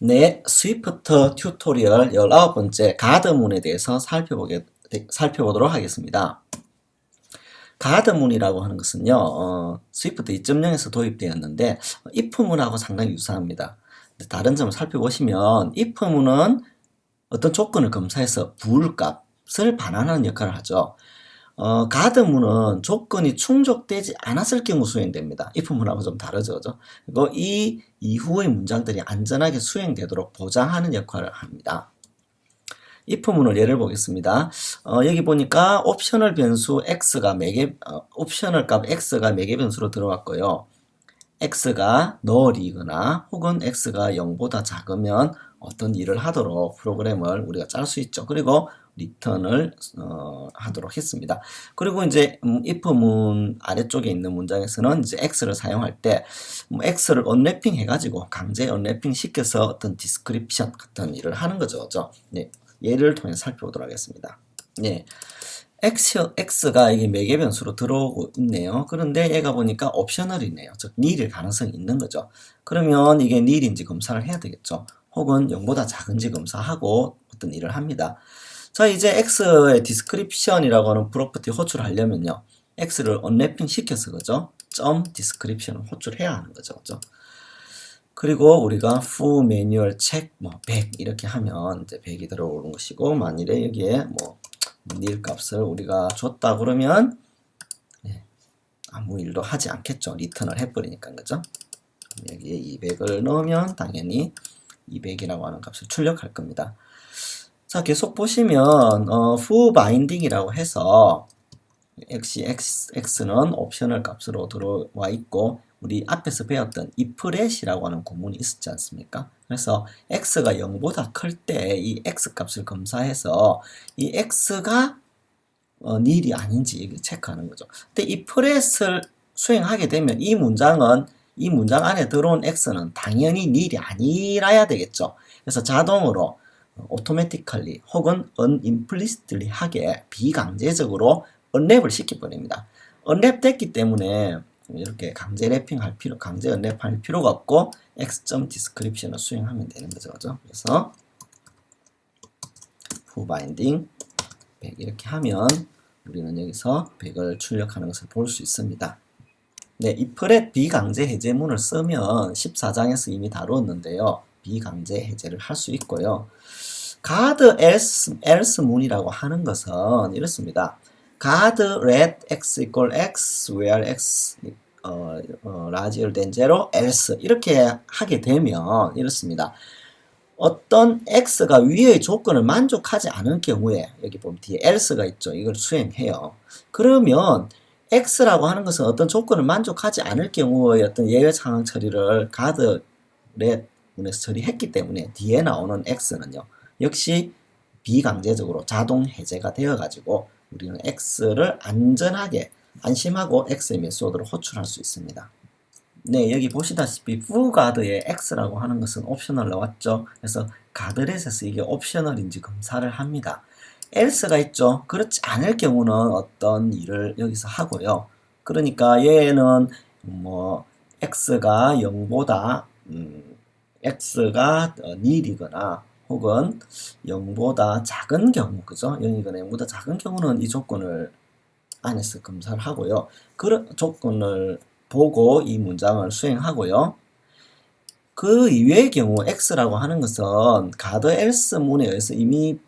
네, 스위프트 튜토리얼 19번째 가드문에 대해서 살펴보게, 살펴보도록 하겠습니다. 가드문이라고 하는 것은요, 어, 스위프트 2.0에서 도입되었는데, if문하고 상당히 유사합니다. 다른 점을 살펴보시면, if문은 어떤 조건을 검사해서 부울값을 반환하는 역할을 하죠. 어, 가드문은 조건이 충족되지 않았을 경우 수행됩니다. if문하고 좀 다르죠. 그죠? 그리고 이 이후의 문장들이 안전하게 수행되도록 보장하는 역할을 합니다. if문을 예를 보겠습니다. 어, 여기 보니까 옵셔널 변수 x가 매개 어, 옵셔널 값 x가 매개 변수로 들어왔고요. x가 null이거나 혹은 x가 0보다 작으면 어떤 일을 하도록 프로그램을 우리가 짤 수 있죠. 그리고 리턴을 어, 하도록 했습니다. 그리고 이제 음, if문 아래쪽에 있는 문장에서는 이제 x를 사용할 때 뭐 x를 언래핑 해가지고 강제 언래핑 시켜서 어떤 디스크립션 같은 일을 하는 거죠. 그죠? 네, 예를 통해 살펴보도록 하겠습니다. 네. x, x가 이게 매개 변수로 들어오고 있네요. 그런데 얘가 보니까 옵셔널이네요. 즉, nil일 가능성이 있는 거죠. 그러면 이게 nil인지 검사를 해야 되겠죠. 혹은 0보다 작은지 검사하고 어떤 일을 합니다. 자, 이제 x의 디스크립션이라고 하는 프로퍼티 호출하려면요. x를 언래핑 시켜서 그죠? 점 디스크립션을 호출해야 하는 거죠. 그죠? 그리고 우리가 fu 매뉴얼 책뭐 100 이렇게 하면 이제 100이 들어오는 것이고 만일에 여기에 뭐 nil 값을 우리가 줬다 그러면 네, 아무 일도 하지 않겠죠. 리턴을 해버리니까 그죠? 여기에 200을 넣으면 당연히 200이라고 하는 값을 출력할 겁니다. 자, 계속 보시면 어, fu binding이라고 해서 역시 x, x는 옵셔널 값으로 들어와 있고 우리 앞에서 배웠던 iflet이라고 하는 구문이 있었지 않습니까? 그래서 x가 0보다 클 때 이 x 값을 검사해서 이 x가 어, nil이 아닌지 체크하는 거죠. 근데 iflet을 수행하게 되면 이 문장은 이 문장 안에 들어온 x는 당연히 nil이 아니라야 되겠죠. 그래서 자동으로 automatically 혹은 unimplicitly 하게 비강제적으로 언랩을 시켜버립니다. 언랩 됐기 때문에 이렇게 강제 랩핑 할 필요, 강제 언랩할 필요가 없고 x description을 수행하면 되는 거죠. 그죠? 그래서 binding 100 이렇게 하면 우리는 여기서 100을 출력하는 것을 볼 수 있습니다. 네, 이 프렛 비강제 해제문을 쓰면 14장에서 이미 다루었는데요. 비강제 해제를 할 수 있고요. 가드 else, else 문이라고 하는 것은 이렇습니다. 가드 let x equal x where x 어, 어, larger than 0 else 이렇게 하게 되면 이렇습니다. 어떤 x가 위의 조건을 만족하지 않은 경우에 여기 보면 뒤에 else가 있죠. 이걸 수행해요. 그러면 x라고 하는 것은 어떤 조건을 만족하지 않을 경우의 어떤 예외 상황 처리를 가드 let 문에서 처리했기 때문에 뒤에 나오는 x는요. 역시 비강제적으로 자동 해제가 되어 가지고 우리는 x를 안전하게 안심하고 x의 메소드를 호출할 수 있습니다. 네, 여기 보시다시피 fu가드의 x라고 하는 것은 옵셔널 나왔죠. 그래서 가드렛에서 이게 옵셔널인지 검사를 합니다. else가 있죠. 그렇지 않을 경우는 어떤 일을 여기서 하고요. 그러니까 얘는 뭐 x가 0보다 음, x가 nil이거나 혹은 0보다 작은 경우, 그죠? 0이거나 0보다 작은 경우는 이 조건을 안에서 검사를 하고요. 그런 조건을 보고 이 문장을 수행하고요. 그 이외의 경우 x라고 하는 것은 가드 else 문에 의해서 이미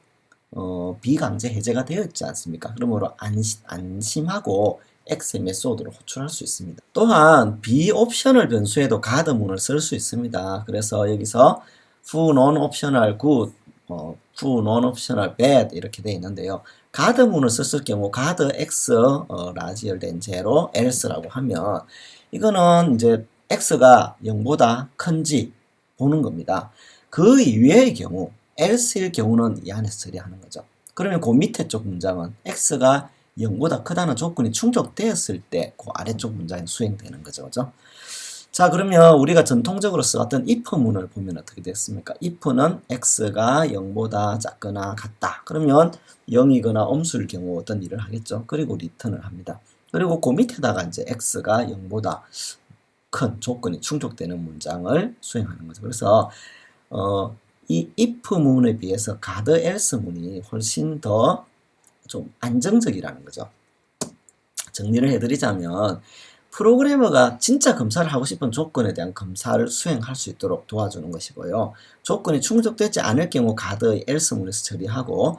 어, 비강제 해제가 되어 있지 않습니까? 그러므로 안심, 안심하고 x의 메소드로 호출할 수 있습니다. 또한 비옵셔널 변수에도 가드 문을 쓸 수 있습니다. 그래서 여기서 fu non optional good, 어, fu non optional bad 이렇게 되어 있는데요. 가드문을 썼을 경우 가드 x 어, larger than 0 else라고 하면 이거는 이제 x가 0보다 큰지 보는 겁니다. 그 이외의 경우 else일 경우는 이 안에서 처리하는 거죠. 그러면 그 밑에 쪽 문장은 x가 0보다 크다는 조건이 충족되었을 때 그 아래쪽 문장이 수행되는 거죠. 그죠? 자 그러면 우리가 전통적으로 써왔던 if문을 보면 어떻게 됐습니까? if는 x가 0보다 작거나 같다. 그러면 0이거나 엄수일 경우 어떤 일을 하겠죠? 그리고 리턴을 합니다. 그리고 그 밑에다가 이제 x가 0보다 큰 조건이 충족되는 문장을 수행하는 거죠. 그래서 어, 이 if문에 비해서 가드 else문이 훨씬 더 좀 안정적이라는 거죠. 정리를 해드리자면 프로그래머가 진짜 검사를 하고 싶은 조건에 대한 검사를 수행할 수 있도록 도와주는 것이고요. 조건이 충족되지 않을 경우 가드의 else문에서 처리하고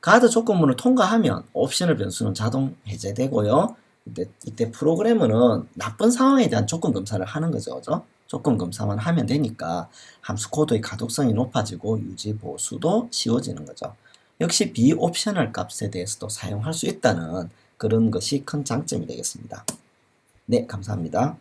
가드 조건문을 통과하면 옵셔널 변수는 자동 해제되고요. 이때, 이때 프로그래머는 나쁜 상황에 대한 조건 검사를 하는 거죠. 그죠? 조건 검사만 하면 되니까 함수 코드의 가독성이 높아지고 유지 보수도 쉬워지는 거죠. 역시 비옵셔널 값에 대해서도 사용할 수 있다는 그런 것이 큰 장점이 되겠습니다. 네, 감사합니다.